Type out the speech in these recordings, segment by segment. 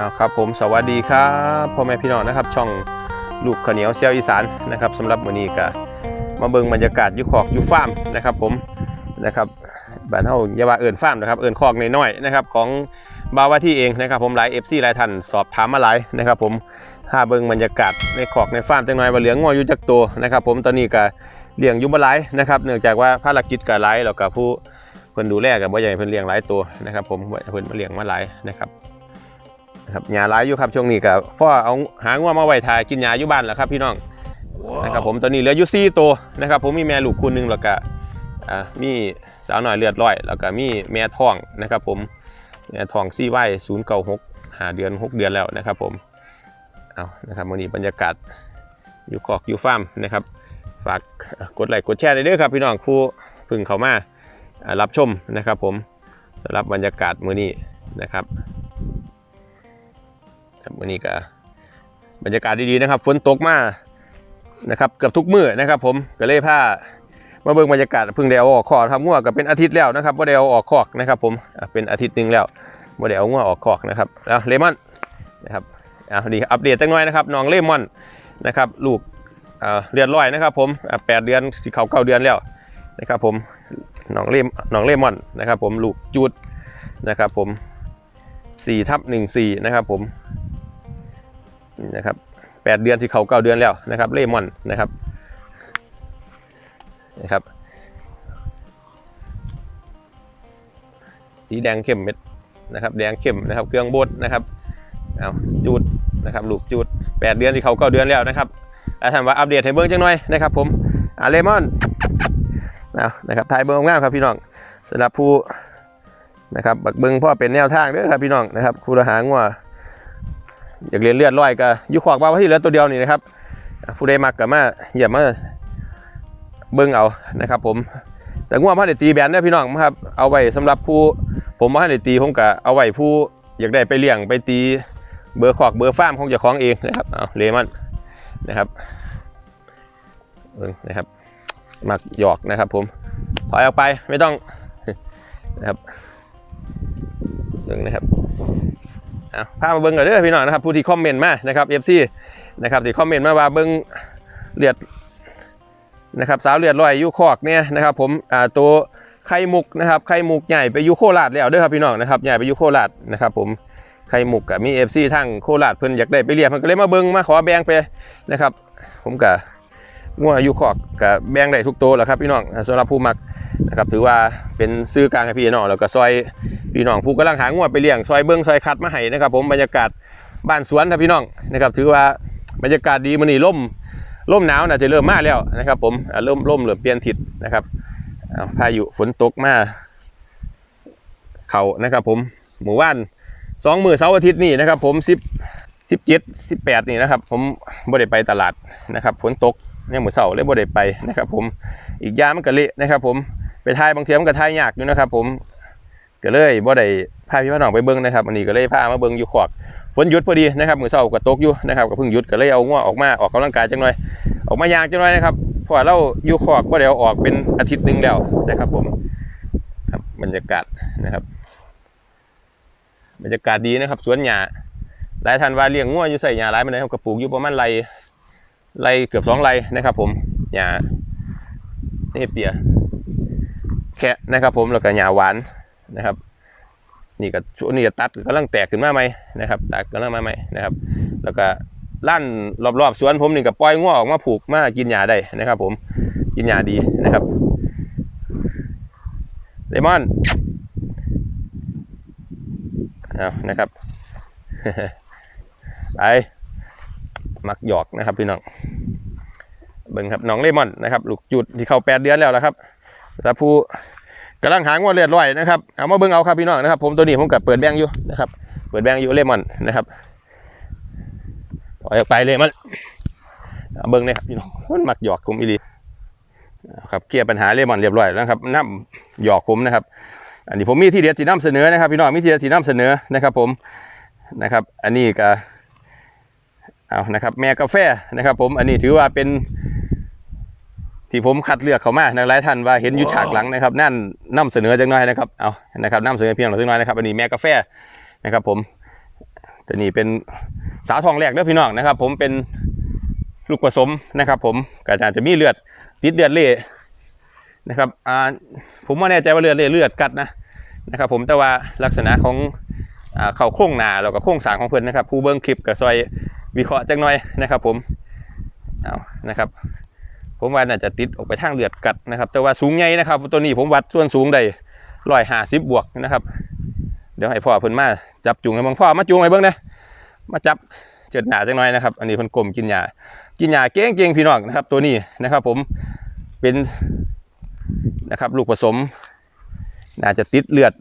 เอาครับผมสวัสดีครับพ่อแม่พี่น้องนะครับ ช่องลูกข้าวเหนียวเซียวอีสานนะครับสำหรับมื้อนี้ก็มาเบิ่งบรรยากาศอยู่คอกอยู่ฟาร์มนะครับ ผมนะครับบ้านเฮาอย่าว่าเอิ้นฟาร์มนะครับเอิ้นคอกน้อยๆนะครับ ของบาวาที่เองนะครับ ผมหลาย FC หลายท่านสอบถามมาหลายนะครับ ผมถ้าเบิ่งบรรยากาศในคอกในฟาร์มจังหน่อยว่าเหลืองงัวอยู่จักตัวนะครับ ผมตอนนี้ก็เลี้ยงอยู่บ่หลายนะครับ เนื่องจากว่าภารกิจก็หลายแล้วก็ผู้เพิ่นดูแลก็บ่อยาให้เพิ่นเลี้ยงหลายตัวนะครับ ผมบ่อยากให้เพิ่นมาเลี้ยงมาหลายนะครับ นะครับหญ้าหลายอยู่ครับช่วงนี้ก็พ่อเอาหางัวมาไว้ถ่ายกินหญ้าอยู่บ้านแล้วครับพี่น้องนะครับผมตอนนี้เหลืออยู่สี่ตัวนะครับผมมีแม่ลูกคู่หนึงแล้วก็มีสาวหน่อยเลือดร้อย แล้วก็มีแม่ท้องนะครับผมแม่ท้องซี่ไว้ศูนย์เก้าหกหาเดือนหกเดือนแล้วนะครับผมเอานะครับวันนี้บรรยากาศอยู่คอกอยู่ฟาร์มนะครับฝากกดไลค์กดแชร์ได้ด้วยครับพี่น้องผู้เพึ่งเขามาอ่ารับชมนะครับผมสำหรับบรรยากาศมื้อนี้นะครับ ครับวันนี้ก็บรรยากาศดีๆนะครับ ฝนตกมานะครับเกือบทุกมื้อนะครับ ผมก็เลยพามาเบิ่งบรรยากาศเพิ่งได้เอาออกคอกทำงัวก็เป็นอาทิตย์แล้วนะครับบ่ได้เอาออกคอกนะครับ ผมเป็นอาทิตย์หนึงแล้วบ่ได้เอางัวออกคอกนะครับแล้วเลมอนนะครับอะดีอัปเดตจังน่อยนะครับน้องเลมอนนะครับ ลูกอ่าเดือนร้อยนะครับ ผมอะแปดเดือนสิเขาเก้าเดือนแล้วนะครับ ผมน้องเลมน้องเลมอนนะครับ ผมลูกจูดนะครับ ผมสี่ทับหนึ่งสี่นะครับ ผม นี่นะครับแปดเดือนที่เขาเก้าเดือนแล้วนะครับเลมอนนะครับนะครับ สีแดงเข้มเม็ดนะครับ แดงเข้มนะครับ เครื่องบดนะครับเอาจูดนะครับลูกจูดแปดเดือนที่เขาเก้าเดือนแล้วนะครับแล้วท่านว่าอัปเดตให้เบิ้งจังหน่อยนะครับผมอาเลมอนเอานะครับถ่ายเบิ้งงามครับพี่น้องสำหรับผู้นะครับบักเบิ้งพ่อเป็นแนวทางด้อครับพี่น้องนะครับครูทหารงัว อยากเรียนเลือดร้อยก็ยุขวากบ้าที่เหลือตัวเดียวนี่นะครับผู้ใดมักก็มาอย่ามาเบิ่งเอานะครับ ผมแต่ง่วงพ่อได้ตีแบนเนี่ยพี่น้องครับ เอาไว้สำหรับผู้ผมพ่อได้ตีผมก็เอาไว้ผู้อยากได้ไปเลี้ยงไปตีเบอร์ขอกเบอร์ฟ้ามของเจ้าของเองนะครับเอาเลมันนะครับเบิ่งนะครับมักหยอกนะครับ ผมถอยออกไปไม่ต้องนะครับเบิ่งนะครับ เอาพามาเบิ้งกันเด้อพี่น้องนะครับผู้ที่คอมเมนต์มานะครับ FC นะครับที่คอมเมนต์มาว่าเบิ้งเลือดนะครับสาวเลือดลอยอยูคอกเนี่ยนะครับ ผมอ่าตัวไข่มุกนะครับไข่มุกใหญ่ไปอยูโคราชแล้วเด้อครับพี่น้องนะครับใหญ่ไปอยูโคราชนะครับผมไข่มุกกับมี FC ทั้งโคราชเพิ่นอยากได้ไปเรียกเพิ่นก็เลยมาเบิ้งมาขอแบ่งไปนะครับ ผมกับงัวอยูคอกกับแบ่งได้ทุกตัวแหละครับพี่น้องสำหรับผู้มัก นะครับถือว่าเป็นซื้อกลางให้พี่น้องแล้วก็ซอยพี่น้องผู้กำลังหางวดไปเลี้ยงซอยเบิ้งซอยคัดมาให้นะครับผมบรรยากาศบ้านสวนครับพี่น้องนะครับถือว่าบรรยากาศดีมันนี่ร่มร่มหนาวน่าจะเริ่มมาแล้วนะครับ ผมอ่าร่มร่มเหลือเปลี่ยนทิศนะครับพายุฝนตกมาเขานะครับ ผมหมู่บ้านสองมือเสาร์อาทิตย์นี่นะครับ ผมสิบสิบเจ็ดสิบแปดนี่นะครับ ผมบ่ได้ไปตลาดนะครับฝนตกเนี่ยหมู่เสาร์เลยบ่ได้ไปนะครับ ผมอีกยามันก็เละนะครับ ผม ไปทายบางเทียมันก็ทายยากอยู่นะครับ ผมก็เลยบ่ได้พาพี่น้องไปเบิ่งนะครับอันนี้ก็เลยพามาเบิ่งอยู่ขอกฝนหยุดพอดีนะครับมือเช้าก็ตกอยู่นะครับก็เพิ่งหยุดก็เลยเอาง้อออกมาออกกำลังกายจังหน่อย ออกมายางจังหน่อยนะครับเพราะเราอยู่ขอกบ่ได้เอาออกเป็นอาทิตย์หนึงแล้วนะครับ ผมครับบรรยากาศนะครับ บรรยากาศดีนะครับ สวนหญ้าหลายท่านว่าเลี้ยงงัวอยู่ใส่หญ้าหลายมันได้ครับก็ปลูกอยู่ประมาณไรไรเกือบสองไรนะครับ ผมหญ้าเนเปีย แค่นะครับ ผมแล้วก็หญ้าหวานนะครับ นี่ก็ช่วงนี้จะตัดกำลังแตกขึ้นมาใหม่นะครับแตัดกำลังมาใหม่นะครับ แล้วก็ลั่นรอบๆสวนผมนี่ก็ปล่อยง้อออกมาผูกมากินหญ้าได้นะครับ ผมกินหญ้าดีนะครับเลมอนเอานะครับไปมักหยอกนะครับพี่น้องเบิ่งครับน้องเลมอนนะครับ ลูกจุดที่เข้าแปดเดือนแล้วนะครับ แล้วผู้กำลังหางว่าเลือดร้อยนะครับ เอามาเบิ่งเอาครับพี่น้องนะครับ ผมตัวนี้ผมกับเปิดแบงอยู่นะครับ เปิดแบงอยู่เลมอนนะครับถอยออกไปเลยมันเอาเบิ่งเลยครับพี่น้องมันมักหยอกผมอีลีครับเคลียร์ปัญหาเลมอนเรียบร้อยแล้วครับน้ำหยอกผมนะครับ อันนี้ผมมีที่เดียวที่นำเสนอนะครับ พี่น้องมีที่เดียวที่นำเสนอนะครับ ผมนะครับ อันนี้ก็เอานะครับ แม่กาแฟนะครับ ผมอันนี้ถือว่าเป็น ที่ผมคัดเลือกเขามานะหลายท่านว่าเห็นอยู่ฉากหลังนะครับ นั่นนำเสนอจังน้อยนะครับเอานะครับนำเสนอเพียงหน่อยจังน้อยนะครับอันนี้แม่กาแฟนะครับ ผมตัวนี้เป็นสาวทองแรกเด้อพี่น้องนะครับ ผมเป็นลูกผสมนะครับ ผมก็อาจจะมีเลือดติดเลือดเล่นะครับอ่าผมไม่แน่ใจว่าเลือดเล่เลือดกัดนะนะครับ ผมแต่ว่าลักษณะของอ่าเขาโครงหนาแล้วก็โครงสร้างของเพิ่นนะครับ ผู้เบิ่งคลิปก็ซอยวิเคราะห์จักหน่อยนะครับ ผมเอานะครับ ผมว่าน่าจะติดออกไปทางเลือดกัดนะครับ แต่ว่าสูงใหญ่นะครับ ตัวนี้ผมวัดส่วนสูงได้ร้อยห้าสิบบวกนะครับ เดี๋ยวให้พ่อเพิ่นมาจับจุงให้บิ่งพ่อมาจุงให้เบิ่งนะมาจับเจิดหนาจังหน่อยนะครับ อันนี้เพิ่นกลมกินหญ้ากินหญ้าเก่งพี่น้องนะครับ ตัวนี้นะครับ ผมเป็นนะครับลูกผสม น่าจะติดเลือด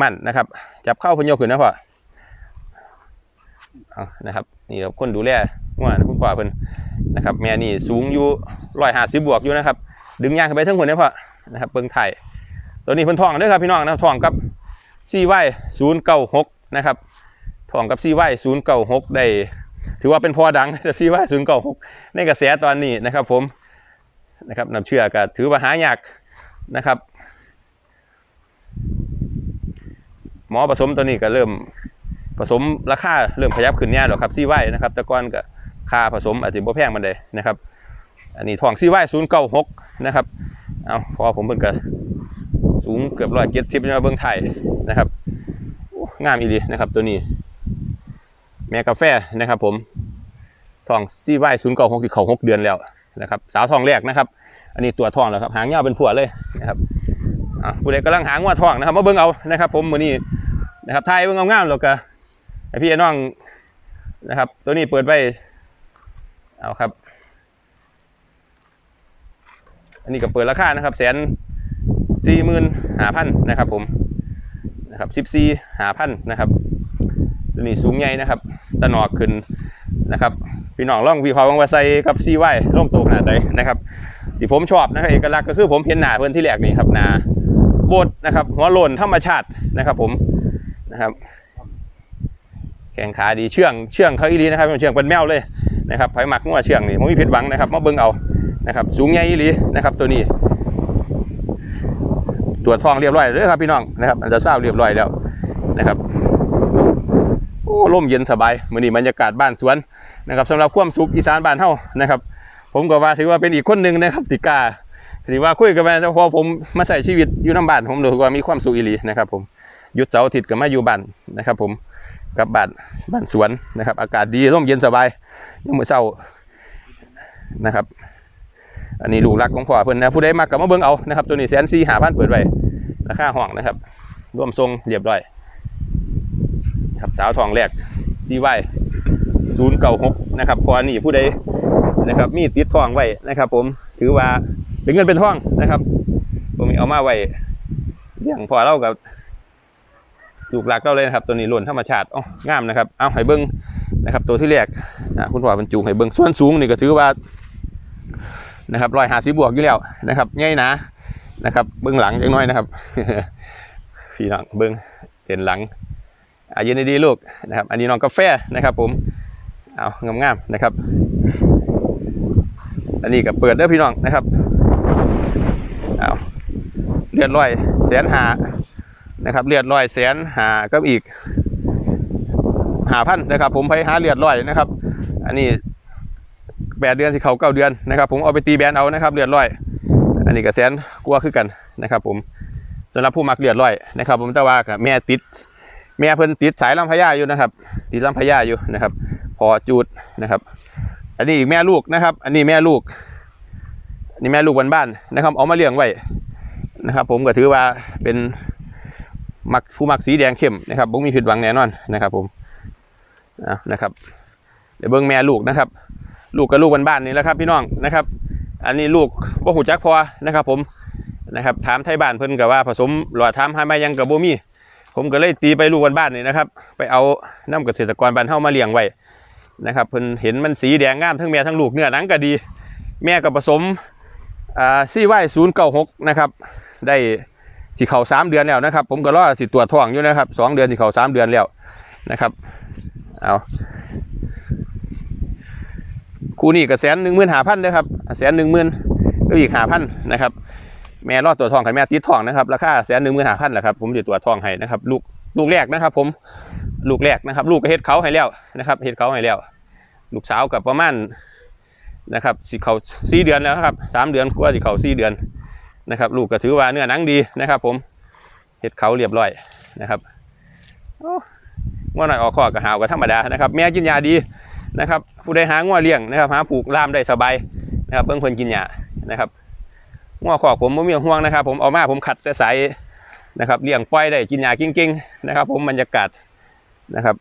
มั่นนะครับ จับเข้าพนโยขึ้นนะพ่อ นะครับนี่ครับคนดูแลว่าคุณพ่อเพิ่นนะครับ แม่นี่สูงอยู่ร้อยห้าสิบบวกอยู่นะครับ ดึงยางขึ้นไปทั้งคนนะพ่อนะครับเบิ่งไทยตัวนี้เพิ่นทองด้วยครับพี่น้องนะทองกับซีไวศูนย์เก้าหกนะครับทองกับซีไวศูนย์เก้าหกได้ถือว่าเป็นพอดังแต่ซีไวศูนย์เก้าหกในกระแสตอนนี้นะครับ ผมนะครับนำเชื่อก็ถือว่าหายากนะครับ หมอผสมตัวนี้ก็เริ่ม ผสมราคาเริ่มขยับขึ้นแน่หรอกครับซีไว้นะครับต่ก่อนก็ค่าผสมอาจจะบ่แพงมันเลยนะครับ อันนี้ทองซีไว้ศูนย์เก้าหกนะครับเอาพอผมเพิ่นก็สูงเกือบร้อยเจ็ดสิบนะเบื้องไทยนะครับงามอีดีนะครับตัวนี้แม่กาแฟนะครับผมทองซีไว้ศูนย์เก้าหกที่เขาหกเดือนแล้วนะครับสาวทองแรกนะครับ อันนี้ตัวทองแล้วครับหางยาวเป็นผัวเลยนะครับอะผู้ใดกำลังหางัวทองนะครับมาเบิ่งเอานะครับ ผมมือนี้นะครับไทยเบิ่งงามๆแล้วก็ ให้พี่น้องนะครับ ตัวนี้เปิดไว้เอาครับ อันนี้ก็เปิดราคานะครับแสนสี่หมื่นห้าพันนะครับผมนะครับสิบสี่ห้าพันนะครับตัวนี้สูงใหญ่นะครับตะหนอกขึ้นนะครับ พี่น้องลองวิเคราะห์ว่าใส่กับซีไว้ร่มโตขนาดไหนนะครับที่ผมชอบนะครับเอกลักษณ์ก็คือผมเห็นหนาเพื่อนที่แรกนี่ครับหนาโบดนะครับหัวโลนธรรมชาตินะครับผมนะครับ แข่งขาดีเชื่องเชื่องเขาอีดีนะครับเชื่องเป็นแมวเลยนะครับไผหมักงัวเชื่องนี่ผมมีผิดหวังนะครับมาเบิ่งเอานะครับสูงใหญ่อีหลีนะครับตัวนี้ตรวจทองเรียบร้อยเลยครับพี่น้องนะครับอันจะเศร้าเรียบร้อยแล้วนะครับโอ้ร่มเย็นสบายมื้อนี้บรรยากาศบ้านสวนนะครับสำหรับความสุขอีสานบ้านเฮานะครับ ผมก็ว่าถือว่าเป็นอีกคนหนึ่งนะครับติกาถือว่าคุยกันมาแต่พอผมมาใส่ชีวิตอยู่น้ำบ้านผมรู้สึกว่ามีความสุขอีหลีนะครับ ผมหยุดเสาร์อาทิตย์ก็มาอยู่บ้านนะครับ ผม กับบ้านบ้านสวนนะครับ อากาศดีร่มเย็นสบายยังมือเช้านะครับ อันนี้ลูกรักของพ่อเพิ่อนนะผู้ใดมากกับมาเบิ่งเอานะครับ ตัวนี้แสนสี่หาพันเปิดไว้ราคาห้องนะครับร่วมทรงเรียบร้อย ครับสาวทองแรกซีไวศูนย์เก่าหกนะครับพอนี่ผู้ใดนะครับมีติดทองไว้นะครับ ผมถือว่าเป็นเงินเป็นทองนะครับ ผมเอามาไว้เลี้ยงพอเรากับ ลูกหลักเราเลยนะครับ ตัวนี้หล่นธรรมชาติอ๋องามนะครับ เอาให้เบิ้งนะครับ ตัวที่แรกนะคุณพ่อเป็นจูงให้เบิ้งส่วนสูงนี่ก็ถือว่านะครับรอยหาสิบวกอยู่แล้วนะครับใหญ่นานะครับ เบิ้องหลังจังน้อยนะครับพี่น้องเบิ้องเส้นหลังอายืนดีลูกนะครับ อันนี้น้องกาแฟนะครับ ผมเอางามๆนะครับ อันนี้ก็เปิดเด้อพี่น้องนะครับเอาเลือดลอยแสนหา นะครับเลือดลอยแสนหาก็อีกหาพันนะครับ ผมไปหาเลือดลอยนะครับ อันนี้แปดเดือนที่เขาเก้าเดือนนะครับ ผมเอาไปตีแบนเอานะครับเลือดลอย อันนี้ก็แสนกลัวคือกันนะครับ ผมสำหรับผู้มักเลือดลอยนะครับ ผมแต่ว่ากับแม่ติด แม่เพิ่นติดสายลำพญาอยู่นะครับ ติดลำพญาอยู่นะครับ พอจูดนะครับ อันนี้อีกแม่ลูกนะครับ อันนี้แม่ลูกอันนี้แม่ลูกบ้านๆนะครับ เอามาเลี้ยงไว้นะครับ ผมก็ถือว่าเป็น มักผู้มักสีแดงเข้มนะครับผมมีผิดหวังแน่นอนนะครับ ผมนะครับ เดี๋ยวเบิ้งแม่ลูกนะครับ ลูกกับลูกบ้านๆนี่แหละครับ พี่น้องนะครับ อันนี้ลูกว่าหูจักพอนะครับ ผมนะครับ ถามไทยบ้านเพิ่นกับว่าผสมหลอดถามให้มายังกับโบมี่ผมก็เลยตีไปลูกบ้านๆนี่นะครับ ไปเอาน้ำเกษตรกรบ้านเฮามาเลี้ยงไว้นะครับเพิ่นเห็นมันสีแดงงามทั้งแม่ทั้งลูกเนื้อหนังก็ดี แม่ก็ผสมอ่าซี่ไว้ศูนย์เก้าหกนะครับ ได้ ที่เข่าสามเดือนแล้วนะครับ ผมก็รอสิตรวท้องอยู่นะครับสองเดือนที่เข่าสามเดือนแล้วนะครับเอาคู่นี้ก็แสนหนึ่งหมื่นหาพันนะครับแสนหนึ่งหมื่นก็อีกหาพันนะครับ แม่รอดตัวทองกันแม่ติดทองนะครับราคาแสนหนึ่งหมื่นหาพันแหละครับผมจะตรวทองให้นะครับ ลูกลูกแรกนะครับ ผมลูกแรกนะครับ ลูกก็เฮ็ดเขาให้แล้วนะครับเฮ็ดเขาให้แล้ว ลูกสาวกับประมาณนะครับสิเขาสี่เดือนแล้วครับสามเดือนกว่าสิเขาสี่เดือน นะครับลูกก็ถือว่าเนื้อหนังดีนะครับผมเฮ็ดเขาเรียบร้อยนะครับงัวหน่อยออกข้อกระหาวก็ธรรมดานะครับแม่กินยาดีนะครับผู้ใดหางัวเลี้ยงนะครับหาผูกล่ามได้สบายนะครับเบิ่งเพิ่นกินยานะครับงัวขอกผมบ่มีห่วงนะครับ ผมเอามาผมขัดแต่สายนะครับเลี้ยงปล่อยได้กินยากิ้งๆนะครับ ผมบรรยากาศนะครับ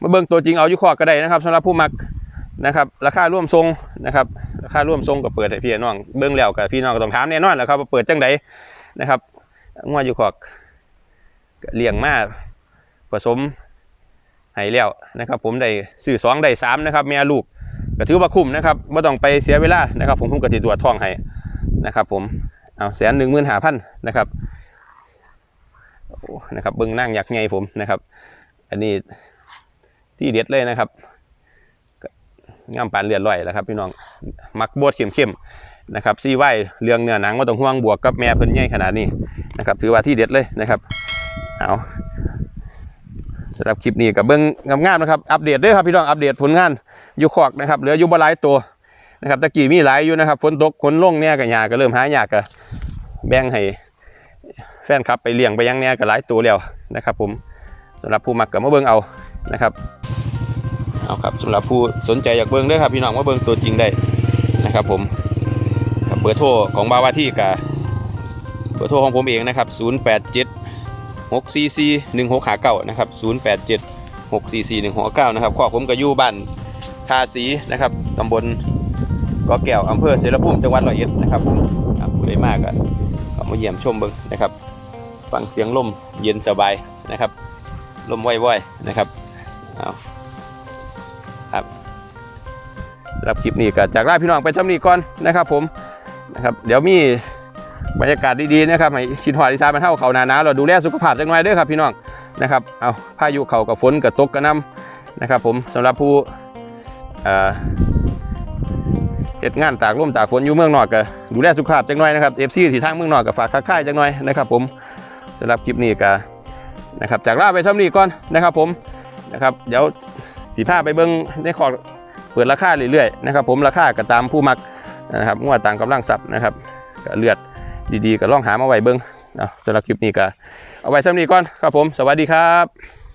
มาเบิ่งตัวจริงเอาอยู่ขอกก็ได้นะครับสำหรับผู้มัก นะครับราคาร่วมทรงนะครับราคาร่วมทรงก็เปิดให้พี่น้องเบิ่งแล้วกับพี่น้องก็ต้องถามแน่นอนแหล้วครับว่าเปิดจังไดนะครับงัวอยู่ขอกก็เลี้ยงมาผสมให้แล้วนะครับ ผมได้ซื้อสองได้สามนะครับแม่ลูกก็ถือว่าคุ้มนะครับไม่ต้องไปเสียเวลานะครับ ผมผมก็ติดตัวทองให้นะครับผมเอาแสนหนึ่งหมื่นห้าพันนะครับนะครับเบิ่งนั่งอยากไงผมนะครับ อันนี้ที่เด็ดเลยนะครับ งามปานเลือดลอยแล้วครับพี่น้องมักบดเข้มๆนะครับซีไว้เรื่องเนื้อหนังว่าต้องห่วงบวกกับแม่เพิ่นใหญ่ขนาดนี้นะครับถือว่าที่เด็ดเลยนะครับเอาสำหรับคลิปนี้กับเบิ้งงามๆนะครับอัปเดตด้วยครับพี่น้องอัปเดตผลงานอยู่คอกนะครับเหลืออยู่บหลายตัวนะครับตะกี้มีหลายอยู่นะครับฝนตกฝนลงเนี่ยกับหญ้าก็เริ่มหายากก็แบ่งให้แฟนคลับไปเลี้ยงไปยังเนี่ยก็หลายตัวแล้วนะครับ ผมสำหรับผู้มักกับมาเบิ้งเอานะครับ เอาครับสำหรับผู้สนใจอยากเบิ้งเด้วยครับพี่น้องว่าเบิ้งตัวจริงได้นะครับผมเบอร์โทรของบาวาที่กับเบอร์โทรของผมเองนะครับ087 644 1659นะครับ087 644 1659นะครับข้อผมก็อยู่บ้านทาสีนะครับตำบลกอแก้วอำเภอเสรภูมิจังหวัดร้อยเอ็ดนะครับผมอะผู้ใดมากก็เข้ามาเยี่ยมชมเบิ้งนะครับฟังเสียงลมเย็นสบายนะครับลมว่อยๆนะครับเอา รับคลิปนี้ก็จากลาพี่น้องไปชำนี้ก่อนนะครับผมนะครับเดี๋ยวมีบรรยากาศดีๆนะครับให้คิดหอดอีสานมาเท่าเขาหนาหนาวเราดูแลสุขภาพจังหน่อยด้อครับพี่น้องนะครับเอาพายุเขากับฝนกับตกกับน้ำนะครับผมสำหรับผู้เอ่อเฮ็ดงานตากลมตากฝนอยู่เมืองนอกก็ดูแลสุขภาพจังหน่อยนะครับเอฟซีที่ทางเมืองนอกก็ฝากทักทายจังหน่อยนะครับผมสำหรับคลิปนี้ก็นะครับจากลาไปชำนี้ก่อนนะครับผมนะครับเดี๋ยวสีผ้าไปเบิ้งในขอ เปิดราคาเรื่อยๆนะครับผมราคาก็ตามผู้มักนะครับงวดต่างกำลังสับนะครับก็เลือดดีๆก็ลองหามาไว้เบิ้งเอาสำหรับคลิปนี้ก็เอาไว้สำหรับนี้ก่อนครับผม สวัสดีครับ